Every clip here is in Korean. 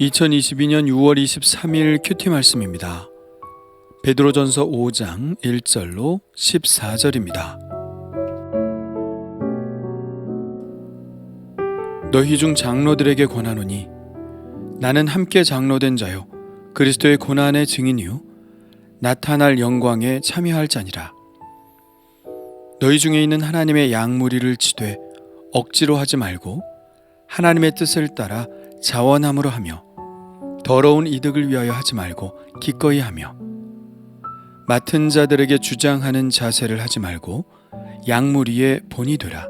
(2022년 6월 23일) 큐티 말씀입니다. 베드로전서 5장 1절로 14절입니다. 너희 중 장로들에게 권하노니 나는 함께 장로된 자요 그리스도의 고난의 증인이요 나타날 영광에 참여할 자니라. 너희 중에 있는 하나님의 양무리를 치되 억지로 하지 말고 하나님의 뜻을 따라 자원함으로 하며 더러운 이득을 위하여 하지 말고 기꺼이 하며 맡은 자들에게 주장하는 자세를 하지 말고 양무리의 본이 되라.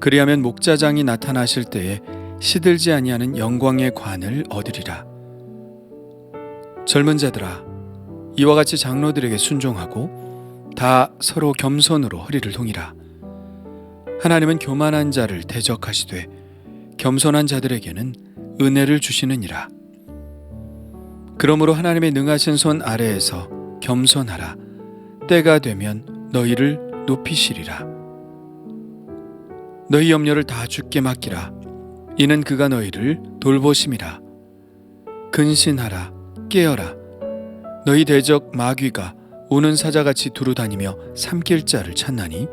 그리하면 목자장이 나타나실 때에 시들지 아니하는 영광의 관을 얻으리라. 젊은 자들아, 이와 같이 장로들에게 순종하고 다 서로 겸손으로 허리를 동이라. 하나님은 교만한 자를 대적하시되 겸손한 자들에게는 은혜를 주시느니라. 그러므로 하나님의 능하신 손 아래에서 겸손하라. 때가 되면 너희를 높이시리라. 너희 염려를 다 주께 맡기라. 이는 그가 너희를 돌보심이라. 근신하라. 깨어라. 너희 대적 마귀가 우는 사자같이 두루 다니며 삼킬 자를 찾나니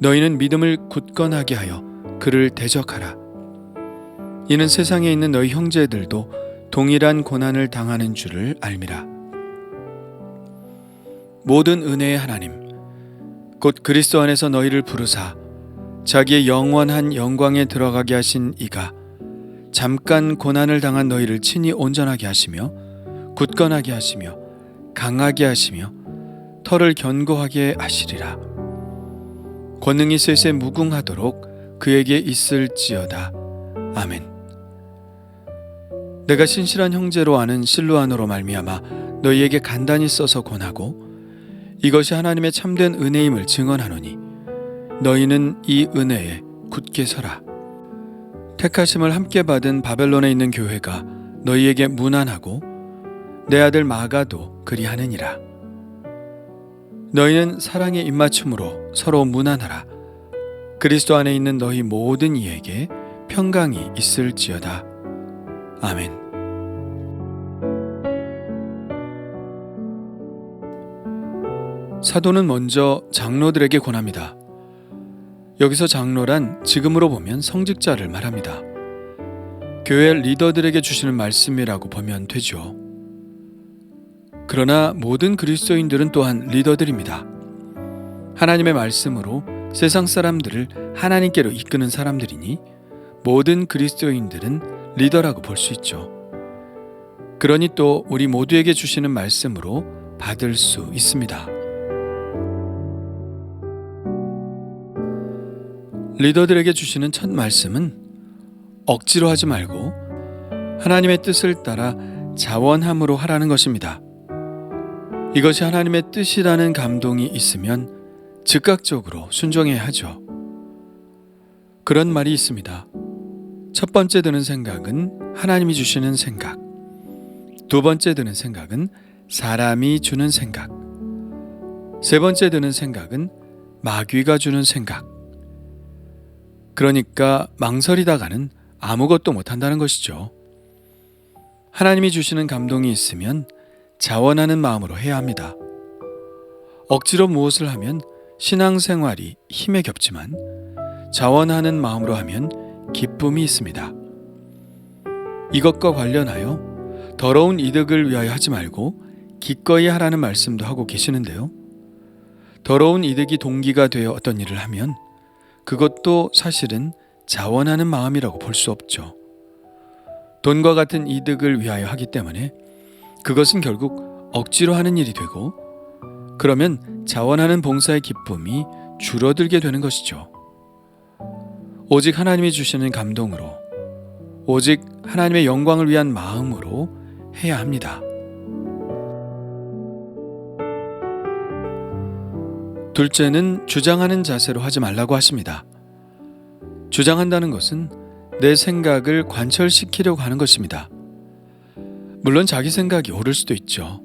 너희는 믿음을 굳건하게 하여 그를 대적하라. 이는 세상에 있는 너희 형제들도 동일한 고난을 당하는 줄을 알미라. 모든 은혜의 하나님, 곧 그리스도 안에서 너희를 부르사 자기의 영원한 영광에 들어가게 하신 이가 잠깐 고난을 당한 너희를 친히 온전하게 하시며 굳건하게 하시며 강하게 하시며 털을 견고하게 하시리라. 권능이 셋에 무궁하도록 그에게 있을지어다. 아멘. 내가 신실한 형제로 아는 실루안으로 말미암아 너희에게 간단히 써서 권하고 이것이 하나님의 참된 은혜임을 증언하노니 너희는 이 은혜에 굳게 서라. 택하심을 함께 받은 바벨론에 있는 교회가 너희에게 무난하고 내 아들 마가도 그리하느니라. 너희는 사랑의 입맞춤으로 서로 무난하라. 그리스도 안에 있는 너희 모든 이에게 평강이 있을지어다. 아멘. 사도는 먼저 장로들에게 권합니다. 여기서 장로란 지금으로 보면 성직자를 말합니다. 교회 리더들에게 주시는 말씀이라고 보면 되죠. 그러나 모든 그리스도인들은 또한 리더들입니다. 하나님의 말씀으로 세상 사람들을 하나님께로 이끄는 사람들이니 모든 그리스도인들은 리더라고 볼 수 있죠. 그러니 또 우리 모두에게 주시는 말씀으로 받을 수 있습니다. 리더들에게 주시는 첫 말씀은 억지로 하지 말고 하나님의 뜻을 따라 자원함으로 하라는 것입니다. 이것이 하나님의 뜻이라는 감동이 있으면 즉각적으로 순종해야 하죠. 그런 말이 있습니다. 첫 번째 드는 생각은 하나님이 주시는 생각. 두 번째 드는 생각은 사람이 주는 생각. 세 번째 드는 생각은 마귀가 주는 생각. 그러니까 망설이다가는 아무것도 못한다는 것이죠. 하나님이 주시는 감동이 있으면 자원하는 마음으로 해야 합니다. 억지로 무엇을 하면 신앙생활이 힘에 겹지만 자원하는 마음으로 하면 기쁨이 있습니다. 이것과 관련하여 더러운 이득을 위하여 하지 말고 기꺼이 하라는 말씀도 하고 계시는데요. 더러운 이득이 동기가 되어 어떤 일을 하면 그것도 사실은 자원하는 마음이라고 볼 수 없죠. 돈과 같은 이득을 위하여 하기 때문에 그것은 결국 억지로 하는 일이 되고 그러면 자원하는 봉사의 기쁨이 줄어들게 되는 것이죠. 오직 하나님이 주시는 감동으로 오직 하나님의 영광을 위한 마음으로 해야 합니다. 둘째는 주장하는 자세로 하지 말라고 하십니다. 주장한다는 것은 내 생각을 관철시키려고 하는 것입니다. 물론 자기 생각이 옳을 수도 있죠.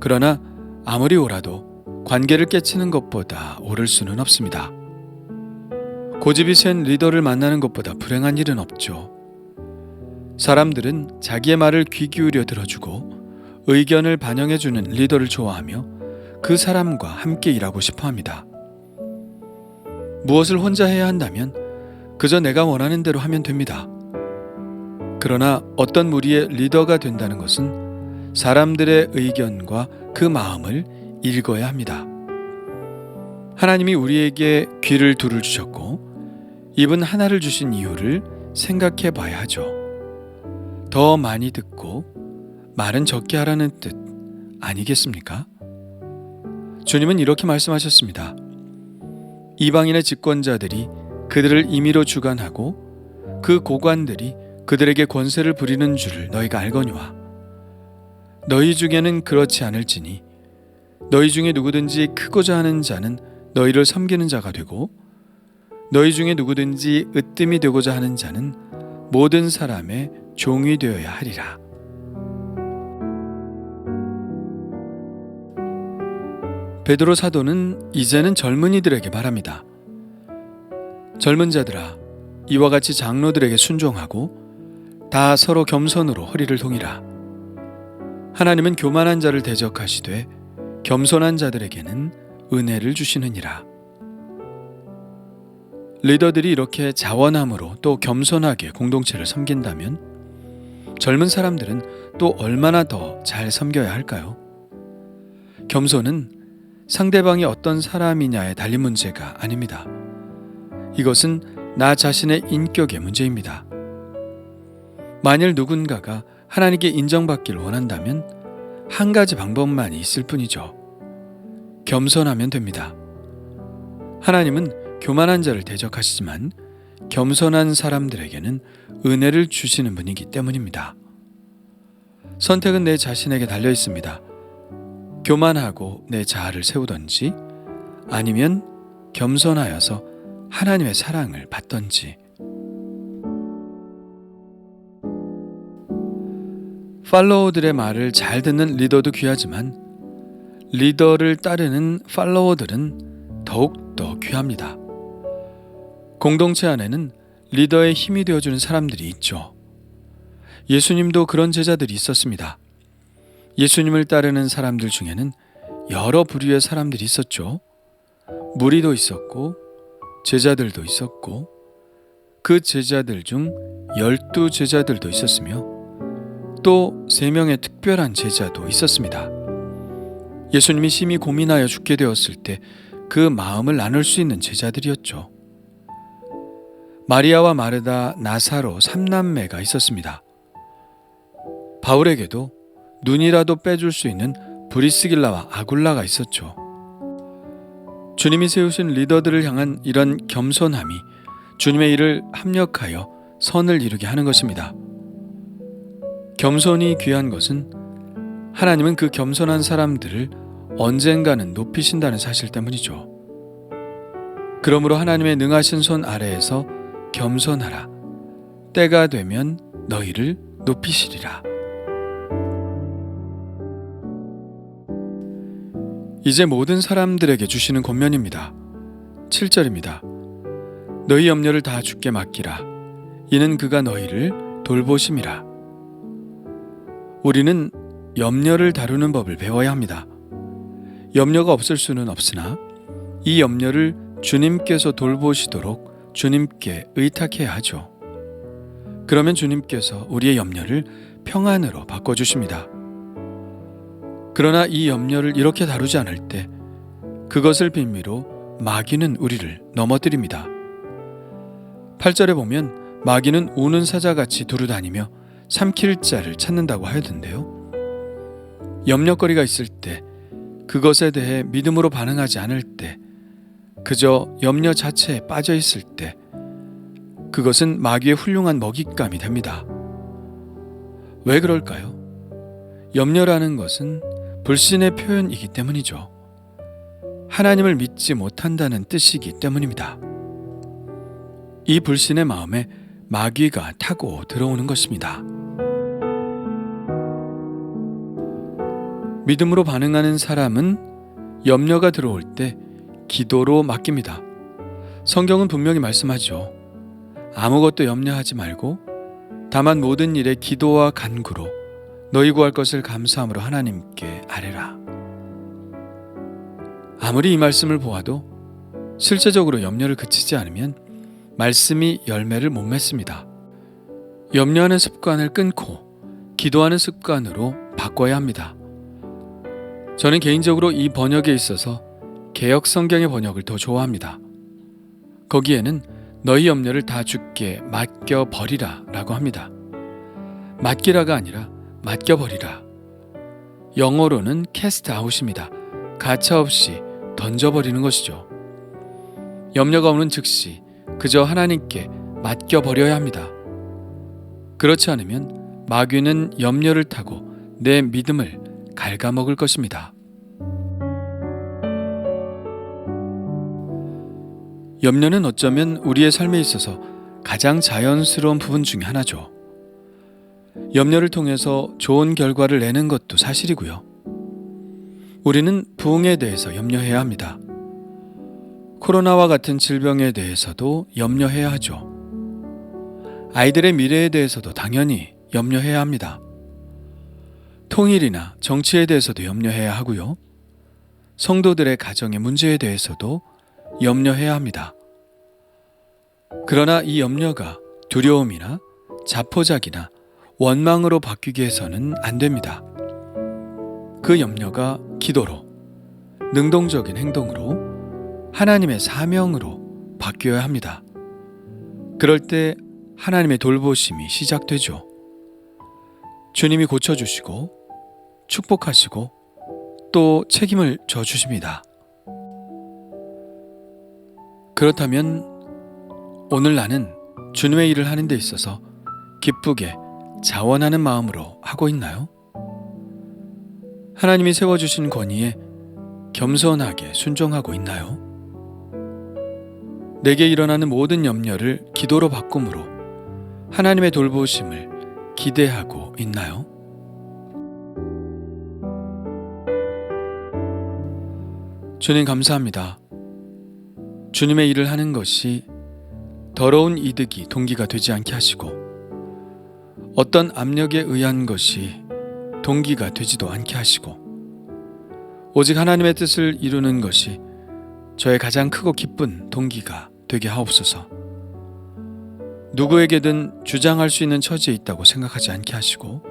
그러나 아무리 옳아도 관계를 깨치는 것보다 옳을 수는 없습니다. 고집이 센 리더를 만나는 것보다 불행한 일은 없죠. 사람들은 자기의 말을 귀 기울여 들어주고 의견을 반영해주는 리더를 좋아하며 그 사람과 함께 일하고 싶어 합니다. 무엇을 혼자 해야 한다면 그저 내가 원하는 대로 하면 됩니다. 그러나 어떤 무리의 리더가 된다는 것은 사람들의 의견과 그 마음을 읽어야 합니다. 하나님이 우리에게 귀를 둘을 주셨고 입은 하나를 주신 이유를 생각해 봐야 하죠. 더 많이 듣고 말은 적게 하라는 뜻 아니겠습니까? 주님은 이렇게 말씀하셨습니다. 이방인의 집권자들이 그들을 임의로 주관하고 그 고관들이 그들에게 권세를 부리는 줄을 너희가 알거니와 너희 중에는 그렇지 않을지니 너희 중에 누구든지 크고자 하는 자는 너희를 섬기는 자가 되고 너희 중에 누구든지 으뜸이 되고자 하는 자는 모든 사람의 종이 되어야 하리라. 베드로 사도는 이제는 젊은이들에게 말합니다. 젊은 자들아, 이와 같이 장로들에게 순종하고 다 서로 겸손으로 허리를 동이라. 하나님은 교만한 자를 대적하시되 겸손한 자들에게는 은혜를 주시느니라. 리더들이 이렇게 자원함으로 또 겸손하게 공동체를 섬긴다면 젊은 사람들은 또 얼마나 더 잘 섬겨야 할까요? 겸손은 상대방이 어떤 사람이냐에 달린 문제가 아닙니다. 이것은 나 자신의 인격의 문제입니다. 만일 누군가가 하나님께 인정받기를 원한다면 한 가지 방법만이 있을 뿐이죠. 겸손하면 됩니다. 하나님은 교만한 자를 대적하시지만 겸손한 사람들에게는 은혜를 주시는 분이기 때문입니다. 선택은 내 자신에게 달려 있습니다. 교만하고 내 자아를 세우던지 아니면 겸손하여서 하나님의 사랑을 받던지 팔로워들의 말을 잘 듣는 리더도 귀하지만 리더를 따르는 팔로워들은 더욱더 귀합니다. 공동체 안에는 리더의 힘이 되어주는 사람들이 있죠. 예수님도 그런 제자들이 있었습니다. 예수님을 따르는 사람들 중에는 여러 부류의 사람들이 있었죠. 무리도 있었고, 제자들도 있었고, 그 제자들 중 열두 제자들도 있었으며, 또 세 명의 특별한 제자도 있었습니다. 예수님이 심히 고민하여 죽게 되었을 때 그 마음을 나눌 수 있는 제자들이었죠. 마리아와 마르다, 나사로 삼남매가 있었습니다. 바울에게도 눈이라도 빼줄 수 있는 브리스길라와 아굴라가 있었죠. 주님이 세우신 리더들을 향한 이런 겸손함이 주님의 일을 합력하여 선을 이루게 하는 것입니다. 겸손이 귀한 것은 하나님은 그 겸손한 사람들을 언젠가는 높이신다는 사실 때문이죠. 그러므로 하나님의 능하신 손 아래에서 겸손하라. 때가 되면 너희를 높이시리라. 이제 모든 사람들에게 주시는 권면입니다. 7절입니다. 너희 염려를 다 주께 맡기라. 이는 그가 너희를 돌보심이라. 우리는 염려를 다루는 법을 배워야 합니다. 염려가 없을 수는 없으나 이 염려를 주님께서 돌보시도록 주님께 의탁해야 하죠. 그러면 주님께서 우리의 염려를 평안으로 바꿔주십니다. 그러나 이 염려를 이렇게 다루지 않을 때 그것을 빌미로 마귀는 우리를 넘어뜨립니다. 8절에 보면 마귀는 우는 사자같이 두루다니며 삼킬 자를 찾는다고 하던데요. 염려거리가 있을 때 그것에 대해 믿음으로 반응하지 않을 때 그저 염려 자체에 빠져 있을 때 그것은 마귀의 훌륭한 먹잇감이 됩니다. 왜 그럴까요? 염려라는 것은 불신의 표현이기 때문이죠. 하나님을 믿지 못한다는 뜻이기 때문입니다. 이 불신의 마음에 마귀가 타고 들어오는 것입니다. 믿음으로 반응하는 사람은 염려가 들어올 때 기도로 맡깁니다. 성경은 분명히 말씀하죠. 아무것도 염려하지 말고 다만 모든 일에 기도와 간구로 너희 구할 것을 감사함으로 하나님께 아뢰라. 아무리 이 말씀을 보아도 실제적으로 염려를 그치지 않으면 말씀이 열매를 못 맺습니다. 염려하는 습관을 끊고 기도하는 습관으로 바꿔야 합니다. 저는 개인적으로 이 번역에 있어서 개혁 성경의 번역을 더 좋아합니다. 거기에는 너희 염려를 다 주께 맡겨 버리라 라고 합니다. 맡기라가 아니라 맡겨 버리라. 영어로는 cast out입니다. 가차 없이 던져 버리는 것이죠. 염려가 오는 즉시 그저 하나님께 맡겨 버려야 합니다. 그렇지 않으면 마귀는 염려를 타고 내 믿음을 갉아먹을 것입니다. 염려는 어쩌면 우리의 삶에 있어서 가장 자연스러운 부분 중에 하나죠. 염려를 통해서 좋은 결과를 내는 것도 사실이고요. 우리는 부흥에 대해서 염려해야 합니다. 코로나와 같은 질병에 대해서도 염려해야 하죠. 아이들의 미래에 대해서도 당연히 염려해야 합니다. 통일이나 정치에 대해서도 염려해야 하고요. 성도들의 가정의 문제에 대해서도 염려해야 합니다. 그러나 이 염려가 두려움이나 자포자기나 원망으로 바뀌게 해서는 안 됩니다. 그 염려가 기도로, 능동적인 행동으로, 하나님의 사명으로 바뀌어야 합니다. 그럴 때 하나님의 돌보심이 시작되죠. 주님이 고쳐주시고, 축복하시고, 또 책임을 져주십니다. 그렇다면 오늘 나는 주님의 일을 하는 데 있어서 기쁘게 자원하는 마음으로 하고 있나요? 하나님이 세워주신 권위에 겸손하게 순종하고 있나요? 내게 일어나는 모든 염려를 기도로 바꿈으로 하나님의 돌보심을 기대하고 있나요? 주님 감사합니다. 주님의 일을 하는 것이 더러운 이득이 동기가 되지 않게 하시고 어떤 압력에 의한 것이 동기가 되지도 않게 하시고 오직 하나님의 뜻을 이루는 것이 저의 가장 크고 기쁜 동기가 되게 하옵소서. 누구에게든 주장할 수 있는 처지에 있다고 생각하지 않게 하시고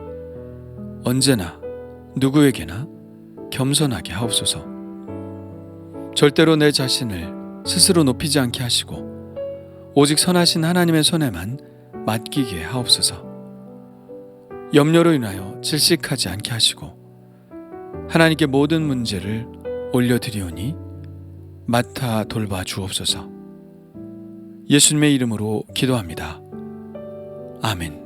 언제나 누구에게나 겸손하게 하옵소서. 절대로 내 자신을 스스로 높이지 않게 하시고 오직 선하신 하나님의 손에만 맡기게 하옵소서. 염려로 인하여 질식하지 않게 하시고 하나님께 모든 문제를 올려드리오니 맡아 돌봐 주옵소서. 예수님의 이름으로 기도합니다. 아멘.